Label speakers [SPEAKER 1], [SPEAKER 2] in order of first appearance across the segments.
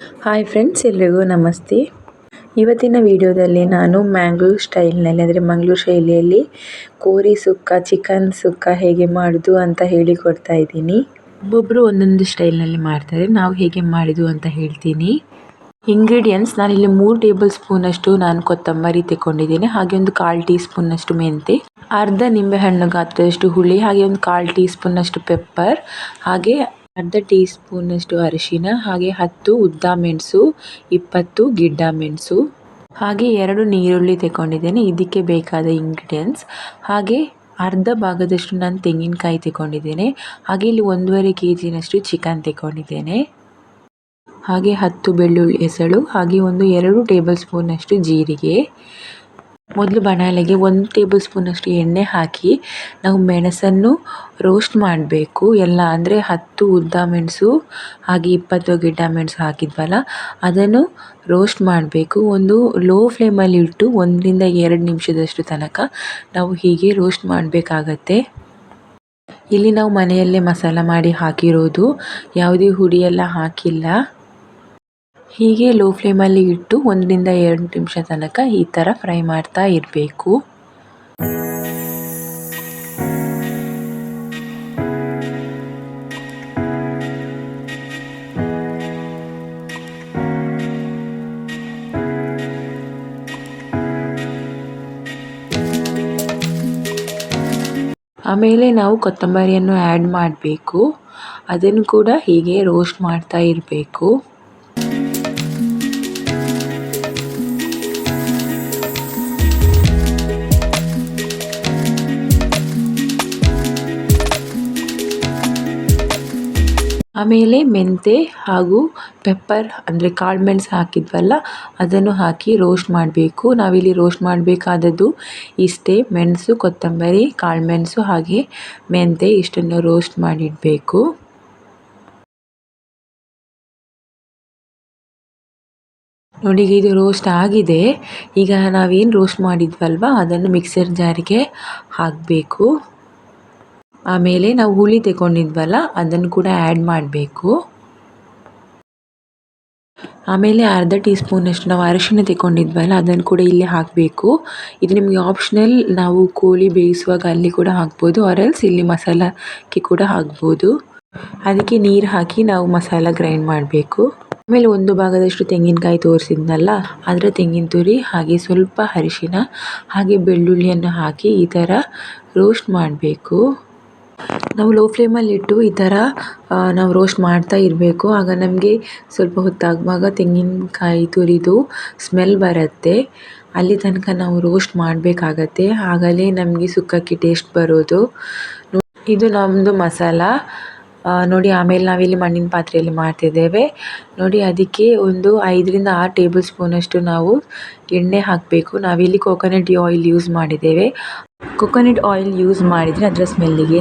[SPEAKER 1] Hi friends ಎಲ್ರಿಗೂ ನಮಸ್ತೆ. ಇವತ್ತಿನ ವಿಡಿಯೋದಲ್ಲಿ ನಾನು ಮ್ಯಾಂಗ್ಳೂರ್ ಸ್ಟೈಲ್ನಲ್ಲಿ, ಅಂದರೆ ಮಂಗಳೂರು ಶೈಲಿಯಲ್ಲಿ ಕೋರಿ ಸುಕ್ಕ, ಚಿಕನ್ ಸುಕ್ಕ ಹೇಗೆ ಮಾಡೋದು ಅಂತ ಹೇಳಿಕೊಡ್ತಾ ಇದ್ದೀನಿ. ಒಬ್ಬೊಬ್ಬರು ಒಂದೊಂದು ಸ್ಟೈಲ್ನಲ್ಲಿ ಮಾಡ್ತಾರೆ, ನಾವು ಹೇಗೆ ಮಾಡಿದ್ದು ಅಂತ ಹೇಳ್ತೀನಿ. ಇಂಗ್ರೀಡಿಯೆಂಟ್ಸ್ ನಾನಿಲ್ಲಿ ಮೂರು ಟೇಬಲ್ ಸ್ಪೂನಷ್ಟು ನಾನು ಕೊತ್ತಂಬರಿ ತೆಕೊಂಡಿದ್ದೀನಿ ಹಾಗೆ ಒಂದು ಕಾಲು ಟೀ ಸ್ಪೂನಷ್ಟು ಮೆಂತೆ, ಅರ್ಧ ನಿಂಬೆಹಣ್ಣು ಗಾತ್ರದಷ್ಟು ಹುಳಿ, ಹಾಗೆ ಒಂದು ಕಾಲು ಟೀ ಸ್ಪೂನಷ್ಟು ಪೆಪ್ಪರ್, ಹಾಗೆ ಅರ್ಧ ಟೀ ಸ್ಪೂನಷ್ಟು ಅರಿಶಿನ, ಹಾಗೆ ಹತ್ತು ಉದ್ದ ಮೆಣಸು, ಇಪ್ಪತ್ತು ಗಿಡ್ಡ ಮೆಣಸು, ಹಾಗೆ ಎರಡು ನೀರುಳ್ಳಿ ತಗೊಂಡಿದ್ದೇನೆ ಇದಕ್ಕೆ ಬೇಕಾದ ಇಂಗ್ರೀಡಿಯೆಂಟ್ಸ್ ಹಾಗೆ ಅರ್ಧ ಭಾಗದಷ್ಟು ನಾನು ತೆಂಗಿನಕಾಯಿ ತಗೊಂಡಿದ್ದೇನೆ ಹಾಗೆ ಇಲ್ಲಿ ಒಂದೂವರೆ ಕೆ ಜಿನಷ್ಟು ಚಿಕನ್ ತಗೊಂಡಿದ್ದೇನೆ ಹಾಗೆ ಹತ್ತು ಬೆಳ್ಳುಳ್ಳಿ ಎಸಳು, ಹಾಗೆ ಒಂದು ಎರಡು ಟೇಬಲ್ ಸ್ಪೂನಷ್ಟು ಜೀರಿಗೆ. ಮೊದಲು ಬಾಣಲೆಗೆ ಒಂದು ಟೇಬಲ್ ಸ್ಪೂನಷ್ಟು ಎಣ್ಣೆ ಹಾಕಿ ನಾವು ಮೆಣಸನ್ನು ರೋಸ್ಟ್ ಮಾಡಬೇಕು. ಎಲ್ಲ ಅಂದರೆ ಹತ್ತು ಉದ್ದ ಮೆಣಸು, ಹಾಗೆ ಇಪ್ಪತ್ತು ಗಿಡ್ಡ ಮೆಣಸು ಹಾಕಿದ್ವಲ್ಲ, ಅದನ್ನು ರೋಸ್ಟ್ ಮಾಡಬೇಕು. ಒಂದು ಲೋ ಫ್ಲೇಮಲ್ಲಿ ಇಟ್ಟು ಒಂದರಿಂದ ಎರಡು ನಿಮಿಷದಷ್ಟು ತನಕ ನಾವು ಹೀಗೆ ರೋಸ್ಟ್ ಮಾಡಬೇಕಾಗತ್ತೆ. ಇಲ್ಲಿ ನಾವು ಮನೆಯಲ್ಲೇ ಮಸಾಲ ಮಾಡಿ ಹಾಕಿರೋದು. ಯಾವುದೇ ಹುಡಿಯೆಲ್ಲ ಹಾಕಿಲ್ಲ. ಹೀಗೆ ಲೋ ಫ್ಲೇಮಲ್ಲಿ ಇಟ್ಟು ಒಂದರಿಂದ ಎರಡು ನಿಮಿಷ ತನಕ ಈ ಥರ ಫ್ರೈ ಮಾಡ್ತಾ ಇರಬೇಕು. ಆಮೇಲೆ ನಾವು ಕೊತ್ತಂಬರಿಯನ್ನು ಆ್ಯಡ್ ಮಾಡಬೇಕು. ಅದನ್ನು ಕೂಡ ಹೀಗೆ ರೋಸ್ಟ್ ಮಾಡ್ತಾ ಇರಬೇಕು. ಆಮೇಲೆ ಮೆಂತೆ ಹಾಗೂ ಪೆಪ್ಪರ್ ಅಂದರೆ ಕಾಳು ಮೆಣಸು ಹಾಕಿದ್ವಲ್ಲ, ಅದನ್ನು ಹಾಕಿ ರೋಸ್ಟ್ ಮಾಡಬೇಕು. ನಾವಿಲ್ಲಿ ರೋಸ್ಟ್ ಮಾಡಬೇಕಾದದ್ದು ಇಷ್ಟೇ, ಮೆಣಸು, ಕೊತ್ತಂಬರಿ, ಕಾಳು ಮೆಣಸು ಹಾಗೆ ಮೆಂತೆ ಇಷ್ಟನ್ನು ರೋಸ್ಟ್ ಮಾಡಿಡಬೇಕು. ನೋಡಿ ಇದು ರೋಸ್ಟ್ ಆಗಿದೆ. ಈಗ ನಾವೇನು ರೋಸ್ಟ್ ಮಾಡಿದ್ವಲ್ವ, ಅದನ್ನು ಮಿಕ್ಸರ್ ಜಾರಿಗೆ ಹಾಕಬೇಕು. ಆಮೇಲೆ ನಾವು ಹುಳಿ ತಗೊಂಡಿದ್ವಲ್ಲ ಅದನ್ನು ಕೂಡ ಆ್ಯಡ್ ಮಾಡಬೇಕು. ಆಮೇಲೆ ಅರ್ಧ ಟೀ ಸ್ಪೂನಷ್ಟು ನಾವು ಅರಿಶಿನ ತಗೊಂಡಿದ್ವಲ್ಲ ಅದನ್ನು ಕೂಡ ಇಲ್ಲಿ ಹಾಕಬೇಕು. ಇದು ನಿಮಗೆ ಆಪ್ಷನಲ್ ನಾವು ಕೋಳಿ ಬೇಯಿಸುವಾಗ ಅಲ್ಲಿ ಕೂಡ ಹಾಕ್ಬೋದು ಆರೆಲ್ಸ್ ಇಲ್ಲಿ ಮಸಾಲಕ್ಕೆ ಕೂಡ ಹಾಕ್ಬೋದು. ಅದಕ್ಕೆ ನೀರು ಹಾಕಿ ನಾವು ಮಸಾಲ ಗ್ರೈಂಡ್ ಮಾಡಬೇಕು. ಆಮೇಲೆ ಒಂದು ಭಾಗದಷ್ಟು ತೆಂಗಿನಕಾಯಿ ತೋರಿಸಿದ್ನಲ್ಲ, ಅದರ ತೆಂಗಿನ ತುರಿ, ಹಾಗೆ ಸ್ವಲ್ಪ ಅರಿಶಿನ ಹಾಗೆ ಬೆಳ್ಳುಳ್ಳಿಯನ್ನು ಹಾಕಿ ಈ ಥರ ರೋಸ್ಟ್ ಮಾಡಬೇಕು. ನಾವು ಲೋ ಫ್ಲೇಮಲ್ಲಿ ಇಟ್ಟು ಈ ಥರ ನಾವು ರೋಸ್ಟ್ ಮಾಡ್ತಾ ಇರಬೇಕು. ಆಗ ನಮಗೆ ಸ್ವಲ್ಪ ಹೊತ್ತಾಗುವಾಗ ತೆಂಗಿನಕಾಯಿ ತುರಿದು ಸ್ಮೆಲ್ ಬರುತ್ತೆ. ಅಲ್ಲಿ ತನಕ ನಾವು ರೋಸ್ಟ್ ಮಾಡಬೇಕಾಗತ್ತೆ. ಆಗಲೇ ನಮಗೆ ಸುಕ್ಕಕ್ಕೆ ಟೇಸ್ಟ್ ಬರೋದು. ಇದು ನಮ್ಮದು ಮಸಾಲ. ನೋಡಿ ಆಮೇಲೆ ನಾವಿಲ್ಲಿ ಮಣ್ಣಿನ ಪಾತ್ರೆಯಲ್ಲಿ ಮಾಡ್ತಿದ್ದೇವೆ. ನೋಡಿ ಅದಕ್ಕೆ ಒಂದು ಐದರಿಂದ ಆರು ಟೇಬಲ್ ಸ್ಪೂನಷ್ಟು ನಾವು ಎಣ್ಣೆ ಹಾಕಬೇಕು. ನಾವಿಲ್ಲಿ ಕೋಕೋನಟ್ ಆಯಿಲ್ ಯೂಸ್ ಮಾಡಿದ್ದೇವೆ. ಕೊಕೊನಟ್ ಆಯಿಲ್ ಯೂಸ್ ಮಾಡಿದರೆ ಅದರ ಸ್ಮೆಲ್ಲಿಗೆ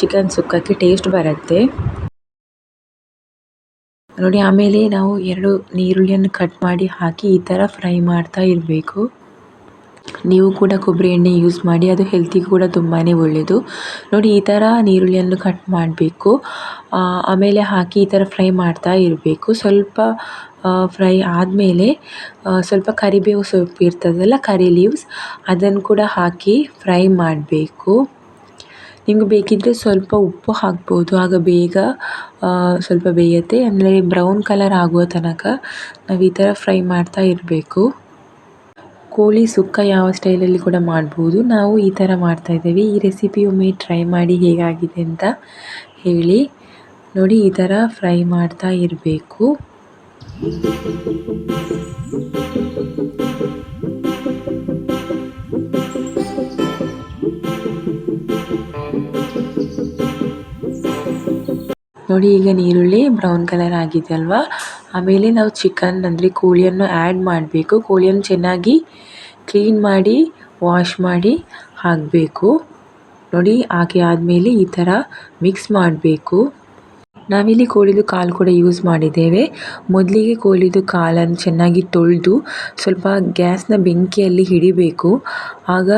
[SPEAKER 1] ಚಿಕನ್ ಸುಕ್ಕಕ್ಕೆ ಟೇಸ್ಟ್ ಬರುತ್ತೆ. ನೋಡಿ, ಆಮೇಲೆ ನಾವು ಎರಡು ನೀರುಳ್ಳಿಯನ್ನು ಕಟ್ ಮಾಡಿ ಹಾಕಿ ಈ ಥರ ಫ್ರೈ ಮಾಡ್ತಾ ಇರಬೇಕು. ನೀವು ಕೂಡ ಕೊಬ್ಬರಿ ಎಣ್ಣೆ ಯೂಸ್ ಮಾಡಿ, ಅದು ಹೆಲ್ತಿಗೆ ಕೂಡ ತುಂಬಾ ಒಳ್ಳೆಯದು ನೋಡಿ, ಈ ಥರ ನೀರುಳ್ಳಿಯನ್ನು ಕಟ್ ಮಾಡಬೇಕು. ಆಮೇಲೆ ಹಾಕಿ ಈ ಥರ ಫ್ರೈ ಮಾಡ್ತಾ ಇರಬೇಕು. ಸ್ವಲ್ಪ ಫ್ರೈ ಆದಮೇಲೆ ಸ್ವಲ್ಪ ಕರಿಬೇವು ಸೊಪ್ಪು ಇರ್ತದಲ್ಲ, ಕರಿ ಲೀವ್ಸ್ ಅದನ್ನು ಕೂಡ ಹಾಕಿ ಫ್ರೈ ಮಾಡಬೇಕು. ನಿಮ್ಗೆ ಬೇಕಿದ್ದರೆ ಸ್ವಲ್ಪ ಉಪ್ಪು ಹಾಕ್ಬೋದು. ಆಗ ಬೇಗ ಸ್ವಲ್ಪ ಬೇಯುತ್ತೆ. ಅಂದರೆ ಬ್ರೌನ್ ಕಲರ್ ಆಗುವ ತನಕ ನಾವು ಈ ಥರ ಫ್ರೈ ಮಾಡ್ತಾ ಇರಬೇಕು. ಕೋಳಿ ಸುಕ್ಕ ಯಾವ ಸ್ಟೈಲಲ್ಲಿ ಕೂಡ ಮಾಡ್ಬೋದು. ನಾವು ಈ ಥರ ಮಾಡ್ತಾ ಇದ್ದೇವೆ. ಈ ರೆಸಿಪಿ ಒಮ್ಮೆ ಟ್ರೈ ಮಾಡಿ ಹೇಗಾಗಿದೆ ಅಂತ ಹೇಳಿ. ನೋಡಿ, ಈ ಥರ ಫ್ರೈ ಮಾಡ್ತಾ ಇರಬೇಕು. ನೋಡಿ, ಈಗ ನೀರುಳ್ಳಿ ಬ್ರೌನ್ ಕಲರ್ ಆಗಿದೆ ಅಲ್ವಾ? ಆಮೇಲೆ ನಾವು ಚಿಕನ್ ಅಂದರೆ ಕೋಳಿಯನ್ನು ಆ್ಯಡ್ ಮಾಡಬೇಕು. ಕೋಳಿಯನ್ನು ಚೆನ್ನಾಗಿ ಕ್ಲೀನ್ ಮಾಡಿ ವಾಶ್ ಮಾಡಿ ಹಾಕಬೇಕು. ನೋಡಿ ಹಾಕಿ ಆದಮೇಲೆ ಈ ಥರ ಮಿಕ್ಸ್ ಮಾಡಬೇಕು. ನಾವಿಲ್ಲಿ ಕೋಳಿದು ಕಾಲು ಕೂಡ ಯೂಸ್ ಮಾಡಿದ್ದೇವೆ. ಮೊದಲಿಗೆ ಕೋಳಿದು ಕಾಲನ್ನು ಚೆನ್ನಾಗಿ ತೊಳೆದು ಸ್ವಲ್ಪ ಗ್ಯಾಸ್ನ ಬೆಂಕಿಯಲ್ಲಿ ಹಿಡಿಬೇಕು. ಆಗ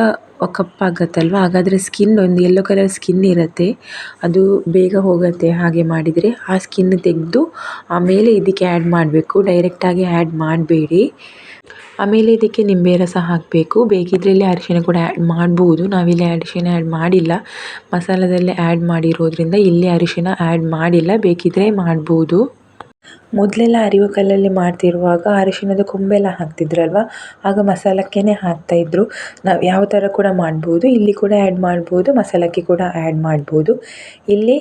[SPEAKER 1] ಕಪ್ಪಾಗತ್ತಲ್ವ? ಹಾಗಾದರೆ ಸ್ಕಿನ್ ಒಂದು ಯೆಲ್ಲೋ ಕಲರ್ ಸ್ಕಿನ್ ಇರುತ್ತೆ. ಅದು ಬೇಗ ಹೋಗುತ್ತೆ ಹಾಗೆ ಮಾಡಿದರೆ. ಆ ಸ್ಕಿನ್ ತೆಗೆದು ಆಮೇಲೆ ಇದಕ್ಕೆ ಆ್ಯಡ್ ಮಾಡಬೇಕು. ಡೈರೆಕ್ಟಾಗಿ ಆ್ಯಡ್ ಮಾಡಬೇಡಿ. ಆಮೇಲೆ ಇದಕ್ಕೆ ನಿಂಬೆ ರಸ ಹಾಕಬೇಕು. ಬೇಕಿದ್ರೆ ಇಲ್ಲಿ ಅರಿಶಿನ ಕೂಡ ಆ್ಯಡ್ ಮಾಡ್ಬೋದು. ನಾವಿಲ್ಲಿ ಅರಿಶಿನ ಆ್ಯಡ್ ಮಾಡಿಲ್ಲ. ಮಸಾಲದಲ್ಲೇ ಆ್ಯಡ್ ಮಾಡಿರೋದ್ರಿಂದ ಇಲ್ಲಿ ಅರಿಶಿನ ಆ್ಯಡ್ ಮಾಡಿಲ್ಲ. ಬೇಕಿದ್ರೆ ಮಾಡ್ಬೋದು. ಮೊದಲೆಲ್ಲ ಅರಿವು ಕಲ್ಲಲ್ಲಿ ಮಾಡ್ತಿರುವಾಗ ಅರಿಶಿಣದ ಕೊಂಬೆಲ್ಲ ಹಾಕ್ತಿದ್ರಲ್ವಾ? ಆಗ ಮಸಾಲಕ್ಕೇ ಹಾಕ್ತಾಯಿದ್ರು ನಾವು ಯಾವ ಥರ ಕೂಡ ಮಾಡ್ಬೋದು. ಇಲ್ಲಿ ಕೂಡ ಆ್ಯಡ್ ಮಾಡ್ಬೋದು, ಮಸಾಲಕ್ಕೆ ಕೂಡ ಆ್ಯಡ್ ಮಾಡ್ಬೋದು. ಇಲ್ಲಿ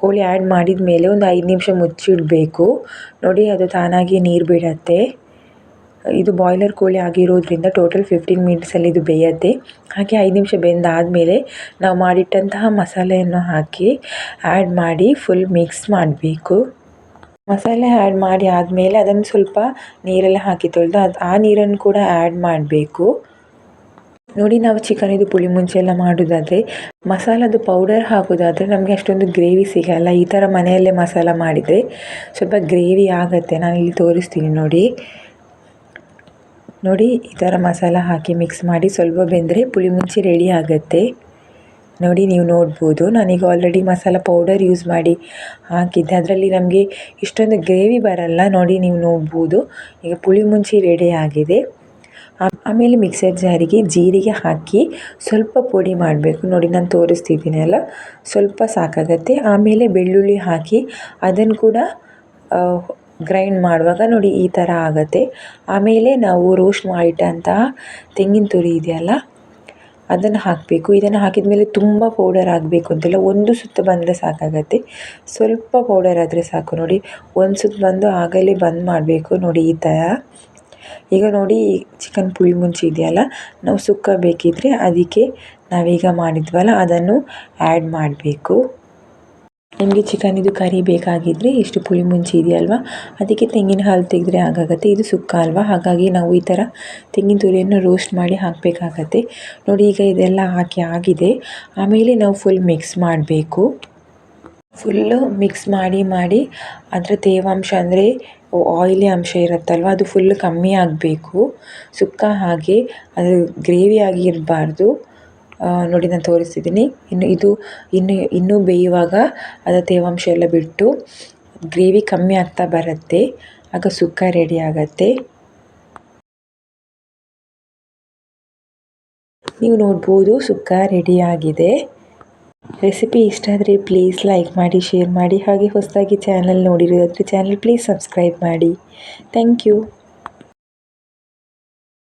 [SPEAKER 1] ಕೋಳಿ ಆ್ಯಡ್ ಮಾಡಿದ ಮೇಲೆ ಒಂದು ಐದು ನಿಮಿಷ ಮುಚ್ಚಿಡಬೇಕು ನೋಡಿ, ಅದು ತಾನಾಗಿ ನೀರು ಬಿಡತ್ತೆ. ಇದು ಬಾಯ್ಲರ್ ಕೋಳಿ ಆಗಿರೋದ್ರಿಂದ ಟೋಟಲ್ ಫಿಫ್ಟೀನ್ ಮಿನಿಟ್ಸಲ್ಲಿ ಇದು ಬೇಯತ್ತೆ. ಹಾಗೆ ಐದು ನಿಮಿಷ ಬೆಂದಾದಮೇಲೆ ನಾವು ಮಾಡಿಟ್ಟಂತಹ ಮಸಾಲೆಯನ್ನು ಹಾಕಿ ಆ್ಯಡ್ ಮಾಡಿ ಫುಲ್ ಮಿಕ್ಸ್ ಮಾಡಬೇಕು. ಮಸಾಲೆ ಆ್ಯಡ್ ಮಾಡಿ ಆದಮೇಲೆ ಅದನ್ನು ಸ್ವಲ್ಪ ನೀರೆಲ್ಲ ಹಾಕಿ ತೊಳೆದು ಅದು ಆ ನೀರನ್ನು ಕೂಡ ಆ್ಯಡ್ ಮಾಡಬೇಕು. ನೋಡಿ ನಾವು ಚಿಕನ್ ಇದು ಪುಳಿ ಮುಂಚೆ ಎಲ್ಲ ಮಾಡೋದಾದರೆ ಮಸಾಲದು ಪೌಡರ್ ಹಾಕೋದಾದರೆ ನಮಗೆ ಅಷ್ಟೊಂದು ಗ್ರೇವಿ ಸಿಗಲ್ಲ. ಈ ಥರ ಮನೆಯಲ್ಲೇ ಮಸಾಲ ಮಾಡಿದರೆ ಸ್ವಲ್ಪ ಗ್ರೇವಿ ಆಗುತ್ತೆ. ನಾನು ಇಲ್ಲಿ ತೋರಿಸ್ತೀನಿ ನೋಡಿ. ನೋಡಿ ಈ ಥರ ಮಸಾಲ ಹಾಕಿ ಮಿಕ್ಸ್ ಮಾಡಿ ಸ್ವಲ್ಪ ಬೆಂದರೆ ಪುಳಿ ಮುಂಚೆ ರೆಡಿ ಆಗುತ್ತೆ. ನೋಡಿ ನೀವು ನೋಡ್ಬೋದು. ನಾನೀಗ ಆಲ್ರೆಡಿ ಮಸಾಲ ಪೌಡರ್ ಯೂಸ್ ಮಾಡಿ ಹಾಕಿದ್ದೆ. ಅದರಲ್ಲಿ ನಮಗೆ ಇಷ್ಟೊಂದು ಗ್ರೇವಿ ಬರಲ್ಲ. ನೋಡಿ ನೀವು ನೋಡ್ಬೋದು. ಈಗ ಪುಳಿ ಮುಂಚಿ ರೆಡಿ ಆಗಿದೆ. ಆಮೇಲೆ ಮಿಕ್ಸರ್ ಜಾರಿಗೆ ಜೀರಿಗೆ ಹಾಕಿ ಸ್ವಲ್ಪ ಪುಡಿ ಮಾಡಬೇಕು. ನೋಡಿ ನಾನು ತೋರಿಸ್ತಿದ್ದೀನಿ ಅಲ್ಲ. ಸ್ವಲ್ಪ ಸಾಕಾಗತ್ತೆ. ಆಮೇಲೆ ಬೆಳ್ಳುಳ್ಳಿ ಹಾಕಿ ಅದನ್ನು ಕೂಡ ಗ್ರೈಂಡ್ ಮಾಡುವಾಗ ನೋಡಿ ಈ ಥರ ಆಗುತ್ತೆ. ಆಮೇಲೆ ನಾವು ರೋಸ್ಟ್ ಮಾಡಿಟ್ಟಂತಹ ತೆಂಗಿನ ತುರಿ ಇದೆಯಲ್ಲ ಅದನ್ನು ಹಾಕಬೇಕು. ಇದನ್ನು ಹಾಕಿದ ಮೇಲೆ ತುಂಬ ಪೌಡರ್ ಆಗಬೇಕು ಅಂತಿಲ್ಲ ಒಂದು ಸುತ್ತು ಬಂದರೆ ಸಾಕಾಗತ್ತೆ. ಸ್ವಲ್ಪ ಪೌಡರ್ ಆದರೆ ಸಾಕು. ನೋಡಿ, ಒಂದು ಸುತ್ತು ಬಂದು ಆಗಲೇ ಬಂದ್ ಮಾಡಬೇಕು. ನೋಡಿ, ಈ ಥರ ಈಗ ನೋಡಿ ಚಿಕನ್ ಪುಳಿ ಮುಂಚೆ ಇದೆಯಲ್ಲ, ನಾವು ಸುಕ್ಕ ಬೇಕಿದ್ದರೆ ಅದಕ್ಕೆ ನಾವೀಗ ಮಾಡಿದ್ವಲ್ಲ, ಅದನ್ನು ಆ್ಯಡ್ ಮಾಡಬೇಕು. ನಿಮಗೆ ಚಿಕನ್ ಇದು ಕರಿ ಬೇಕಾಗಿದ್ದರೆ ಇಷ್ಟು ಪುಳಿ ಮುಂಚಿ ಇದೆಯಲ್ವ? ಅದಕ್ಕೆ ತೆಂಗಿನ ಹಾಲು ತೆಗೆದ್ರೆ ಆಗಾಗುತ್ತೆ. ಇದು ಸುಕ್ಕ ಅಲ್ವಾ? ಹಾಗಾಗಿ ನಾವು ಈ ಥರ ತೆಂಗಿನ ತುರಿಯನ್ನು ರೋಸ್ಟ್ ಮಾಡಿ ಹಾಕಬೇಕಾಗತ್ತೆ. ನೋಡಿ, ಈಗ ಇದೆಲ್ಲ ಹಾಕಿ ಆಗಿದೆ. ಆಮೇಲೆ ನಾವು ಫುಲ್ ಮಿಕ್ಸ್ ಮಾಡಬೇಕು. ಫುಲ್ಲು ಮಿಕ್ಸ್ ಮಾಡಿ ಮಾಡಿ ಅದರ ತೇವಾಂಶ ಅಂದರೆ ಆಯಿಲಿ ಅಂಶ ಇರುತ್ತಲ್ವ? ಅದು ಫುಲ್ ಕಮ್ಮಿ ಆಗಬೇಕು. ಸುಕ್ಕ ಹಾಗೆ, ಅದು ಗ್ರೇವಿ ಇರಬಾರ್ದು ನೋಡಿ ನಾನು ತೋರಿಸ್ತಿದ್ದೀನಿ. ಇನ್ನು ಇದು ಇನ್ನು ಇನ್ನೂ ಬೇಯುವಾಗ ಅದರ ತೇವಾಂಶ ಎಲ್ಲ ಬಿಟ್ಟು ಗ್ರೇವಿ ಕಮ್ಮಿ ಆಗ್ತಾ ಬರುತ್ತೆ. ಆಗ ಸುಕ್ಕ ರೆಡಿ ಆಗುತ್ತೆ. ನೀವು ನೋಡ್ಬೋದು ಸುಕ್ಕ ರೆಡಿ ಆಗಿದೆ. ರೆಸಿಪಿ ಇಷ್ಟ ಆದರೆ ಪ್ಲೀಸ್ ಲೈಕ್ ಮಾಡಿ ಶೇರ್ ಮಾಡಿ, ಹಾಗೆ ಹೊಸದಾಗಿ ಚಾನಲ್ ನೋಡಿರೋದಾದರೆ ಚಾನಲ್ ಪ್ಲೀಸ್ ಸಬ್ಸ್ಕ್ರೈಬ್ ಮಾಡಿ. Thank you